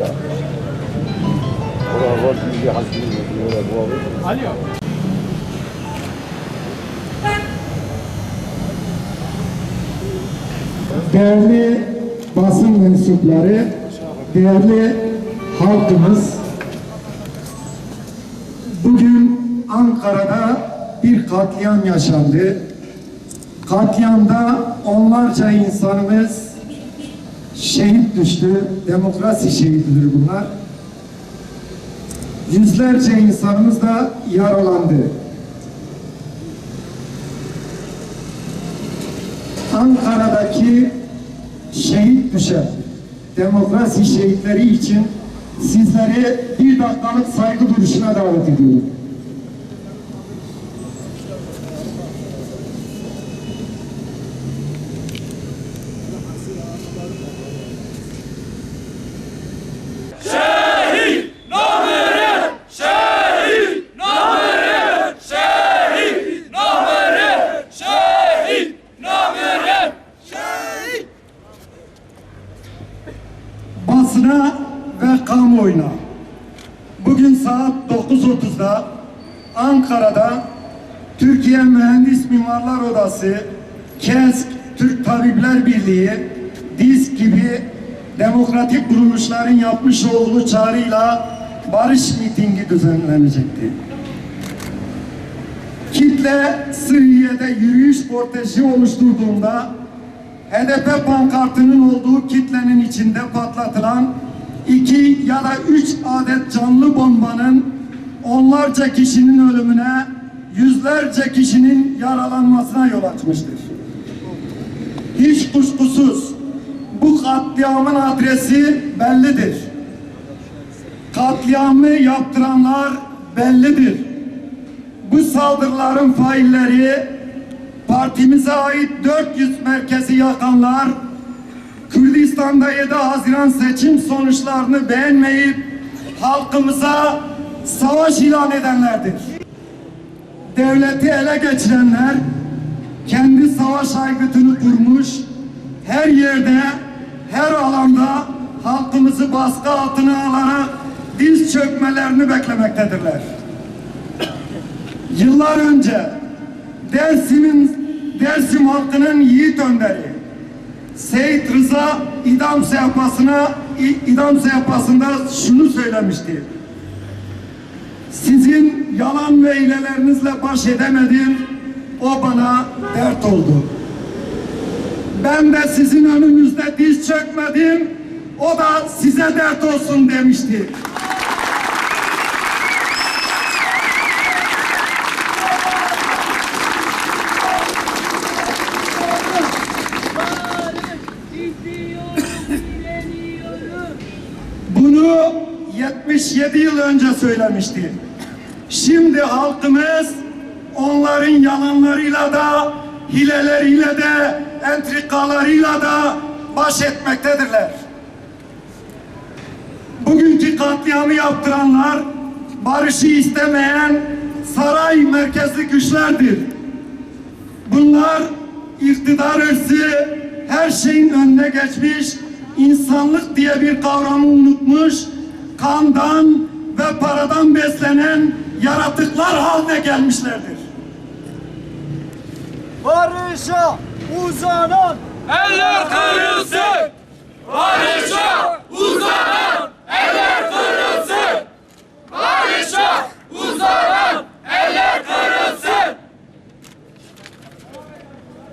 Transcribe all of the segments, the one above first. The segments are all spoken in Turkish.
ya. Orada var bir hasbimiz orada bu abi. Alo. değerli basın mensupları, değerli halkımız, bugün Ankara'da bir katliam yaşandı. Katliamda onlarca insanımız şehit düştü. Demokrasi şehididir bunlar. Yüzlerce insanımız da yaralandı. Ankara'daki şehit düşen demokrasi şehitleri için sizleri bir dakikalık saygı duruşuna davet ediyorum. basına ve kamuoyuna bugün saat 9.30'da Ankara'da Türkiye Mühendis Mimarlar Odası, KESK, Türk Tabipler Birliği, DİSK gibi demokratik kuruluşların yapmış olduğu çağrıyla barış mitingi düzenlenecekti. Kitle Sığıye'de yürüyüş korteji oluşturduğunda HDP pankartının olduğu kitlenin içinde patlatılan iki ya da üç adet canlı bombanın onlarca kişinin ölümüne, yüzlerce kişinin yaralanmasına yol açmıştır. Hiç kuşkusuz bu katliamın adresi bellidir. Katliamı yaptıranlar bellidir. Bu saldırıların failleri partimize ait 400 merkezi yakanlar Kürdistan'da 7 Haziran seçim sonuçlarını beğenmeyip halkımıza savaş ilan edenlerdir. Devleti ele geçirenler kendi savaş aygıtını kurmuş her yerde her alanda halkımızı baskı altına alarak diz çökmelerini beklemektedirler. Yıllar önce Dersim'in Dersim halkının yiğit önderi Seyit Rıza idam sehpasına idam sehpasında şunu söylemişti. Sizin yalan ve hilelerinizle baş edemedim. O bana dert oldu. Ben de sizin önünüzde diz çökmedim. O da size dert olsun demişti. Önce söylemişti. Şimdi halkımız onların yalanlarıyla da, hileleriyle de, entrikalarıyla da baş etmektedirler. Bugünkü katliamı yaptıranlar barışı istemeyen saray merkezli güçlerdir. Bunlar iktidar hırsı her şeyin önüne geçmiş, insanlık diye bir kavramı unutmuş, kandan ve paradan beslenen yaratıklar haline gelmişlerdir. Barışa uzanan Eller kırılsın! Barışa uzanan eller kırılsın! Barışa uzanan eller kırılsın!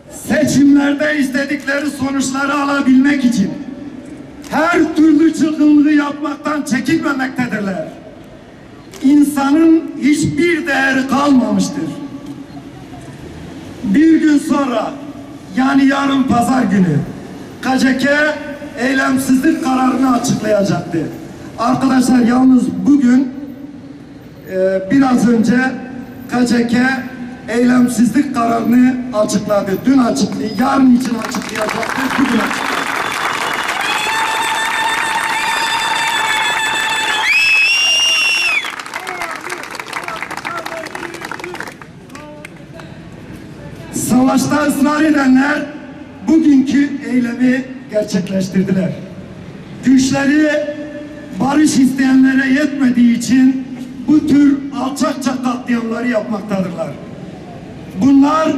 Seçimlerde istedikleri sonuçları alabilmek için her türlü çılgınlığı yapmaktan çekinmemektedirler. İnsanın hiçbir değeri kalmamıştır. Bir gün sonra yani yarın pazar günü KCK eylemsizlik kararını açıklayacaktı. Arkadaşlar yalnız bugün e, biraz önce KCK eylemsizlik kararını açıkladı. Dün açıkladı, yarın için açıklayacaktı. Bugün açıkladı. Savaşta ısrar edenler bugünkü eylemi gerçekleştirdiler. Güçleri barış isteyenlere yetmediği için bu tür alçakça katliamları yapmaktadırlar. Bunlar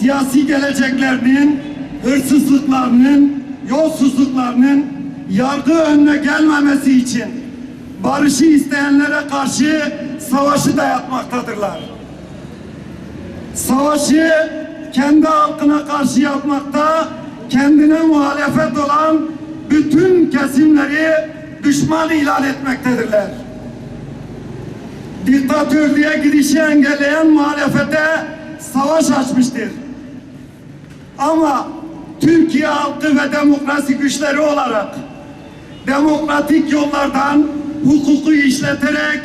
siyasi geleceklerinin, hırsızlıklarının, yolsuzluklarının yargı önüne gelmemesi için barışı isteyenlere karşı savaşı dayatmaktadırlar. Savaşı kendi halkına karşı yapmakta, kendine muhalefet olan bütün kesimleri düşman ilan etmektedirler. Diktatörlüğe gidişi engelleyen muhalefete savaş açmıştır. Ama Türkiye halkı ve demokrasi güçleri olarak demokratik yollardan hukuku işleterek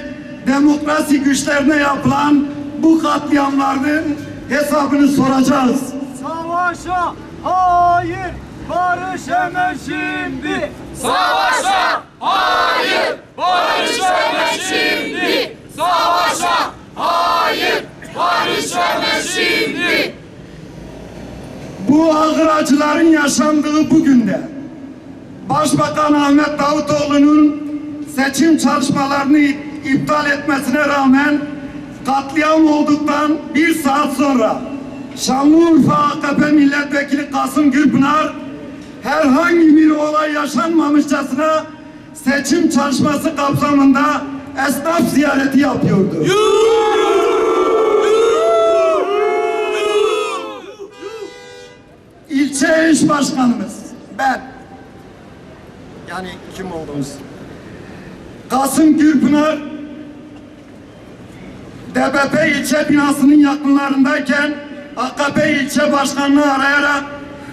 demokrasi güçlerine yapılan bu katliamların hesabını soracağız. Savaşa hayır, barış hemen şimdi. Savaşa hayır, barış hemen şimdi. Savaşa hayır, barış hemen şimdi. Bu ağır acıların yaşandığı bugün de Başbakan Ahmet Davutoğlu'nun seçim çalışmalarını iptal etmesine rağmen katliam olduktan bir saat sonra Şanlıurfa AKP Milletvekili Kasım Gürpınar herhangi bir olay yaşanmamışçasına seçim çalışması kapsamında esnaf ziyareti yapıyordu. İlçe iş başkanımız ben yani kim olduğunuz Kasım Gürpınar DBP ilçe binasının yakınlarındayken AKP ilçe başkanını arayarak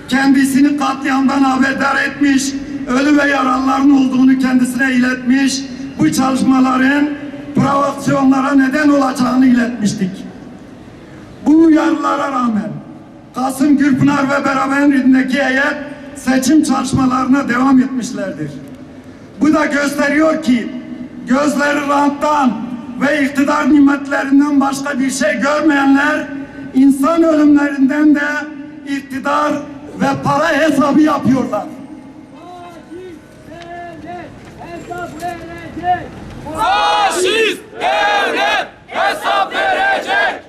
kendisini katliamdan haberdar etmiş, ölü ve yaralıların olduğunu kendisine iletmiş, bu çalışmaların provokasyonlara neden olacağını iletmiştik. Bu uyarılara rağmen Kasım Gürpınar ve beraberindeki heyet seçim çalışmalarına devam etmişlerdir. Bu da gösteriyor ki gözleri ranttan ve iktidar nimetlerinden başka bir şey görmeyenler insan ölümlerinden de iktidar ve para hesabı yapıyorlar. Faşist devlet hesap verecek.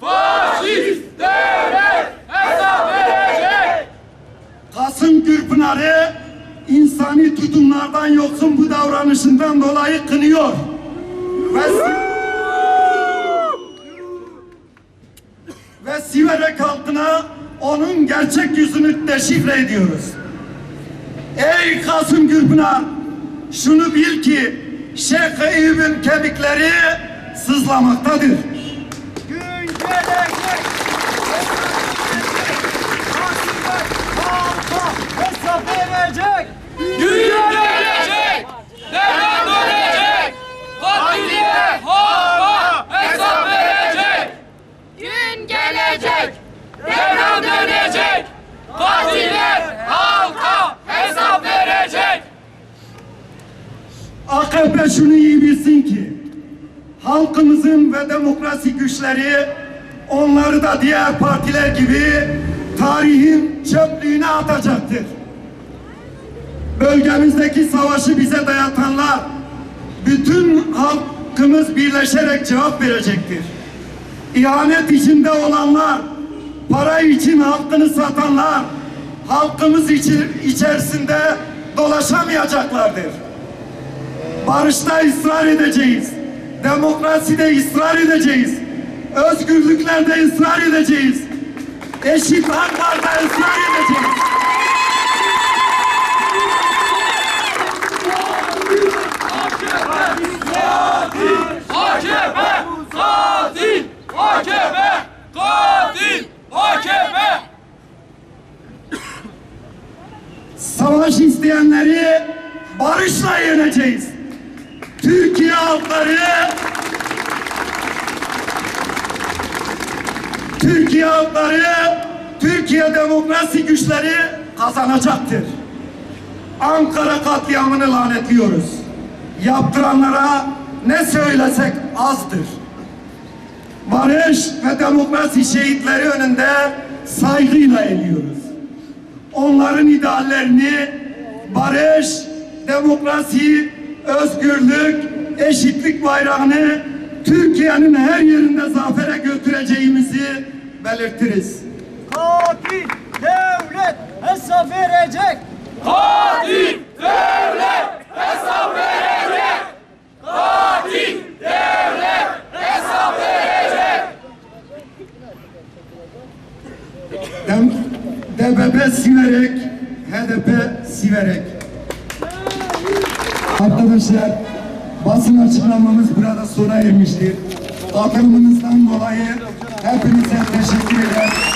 Faşist devlet hesap verecek. Kasım Gürpınar'ı insani tutumlardan yoksun bu davranışından dolayı kınıyor. Ve, ve Siverek halkına onun gerçek yüzünü deşifre ediyoruz. Ey Kasım Gürpınar, şunu bil ki Şeyh Eyüp'ün kemikleri sızlamaktadır. Gün gelecek. Halka hesap verecek. Gün gelecek. Devlet dönecek. Katiller halka hesap verecek. Gün gelecek. Devlet dönecek. Katiller halka hesap verecek. AKP şunu iyi bilsin ki halkımızın ve demokrasi güçleri onları da diğer partiler gibi tarihin çöplüğüne atacaktır. Bölgemizdeki savaşı bize dayatanlar bütün halkımız birleşerek cevap verecektir. İhanet içinde olanlar, para için halkını satanlar, halkımız için içerisinde dolaşamayacaklardır. Barışta ısrar edeceğiz. Demokraside ısrar edeceğiz. Özgürlüklerde ısrar edeceğiz. Eşit haklarda ısrar edeceğiz. Savaş isteyenleri barışla yeneceğiz. Türkiye halkları Türkiye halkları Türkiye demokrasi güçleri kazanacaktır. Ankara katliamını lanetliyoruz. Yaptıranlara ne söylesek azdır. Barış ve demokrasi şehitleri önünde saygıyla eğiliyoruz. Onların ideallerini barış, demokrasi, özgürlük, eşitlik bayrağını Türkiye'nin her yerinde zafere götüreceğimizi belirtiriz. Katil devlet hesap verecek. Katil devlet hesap verecek. Katil devlet hesap verecek. Dem, DBP siverek, HDP siverek. Arkadaşlar basın açıklamamız burada sona ermiştir. Katılımınızdan dolayı hepinize teşekkür ederim.